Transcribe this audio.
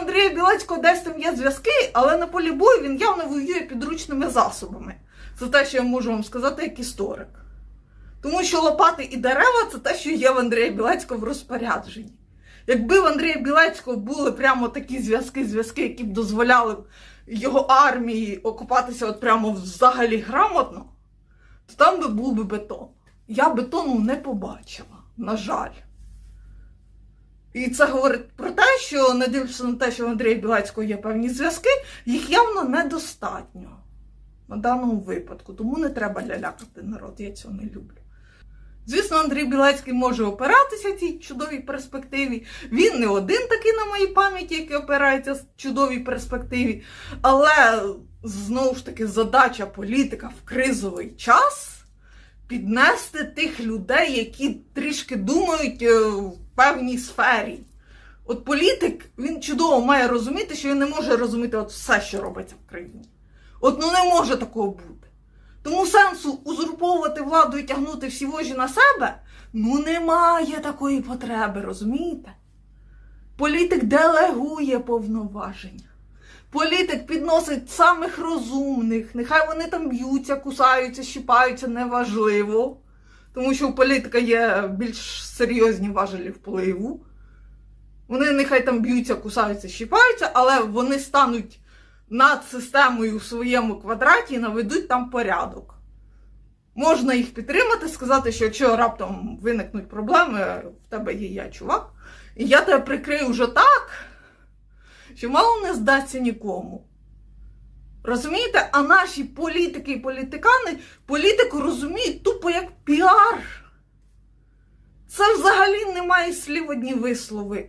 Андрія Білецького десь там є зв'язки, але на полі бою він явно воює підручними засобами. Це те, що я можу вам сказати як історик. Тому що лопати і дерева це те, що є в Андрія Білецького в розпорядженні. Якби в Андрія Білецького були прямо такі зв'язки, зв'язки, які б дозволяли його армії окупатися от прямо взагалі грамотно, то там би був би бетон. Я бетону не побачила, на жаль. І це говорить про те, що не дивлячись на те, що в Андрія Білецького є певні зв'язки, їх явно недостатньо на даному випадку. Тому не треба лялякати народ, я цього не люблю. Звісно, Андрій Білецький може опиратися цій чудовій перспективі. Він не один такий на моїй пам'яті, який опирається в чудовій перспективі. Але знову ж таки задача політика в кризовий час піднести тих людей, які трішки думають е, в певній сфері. От політик він чудово має розуміти, що він не може розуміти от все, що робиться в країні. От ну не може такого бути. Тому сенсу узурповувати владу і тягнути всі вожі на себе ну немає такої потреби, розумієте? Політик делегує повноваження. Політик підносить самих розумних, нехай вони там б'ються, кусаються, щіпаються, неважливо. Тому що у політика є більш серйозні важелі впливу. Вони нехай там б'ються, кусаються, щіпаються, але вони стануть над системою в своєму квадраті і наведуть там порядок. Можна їх підтримати, сказати, що якщо раптом виникнуть проблеми, в тебе є я, чувак, і я тебе прикрию вже так, що мало не здасться нікому. Розумієте? А наші політики і політикани політику розуміють тупо як піар. Це взагалі немає слів одні вислови.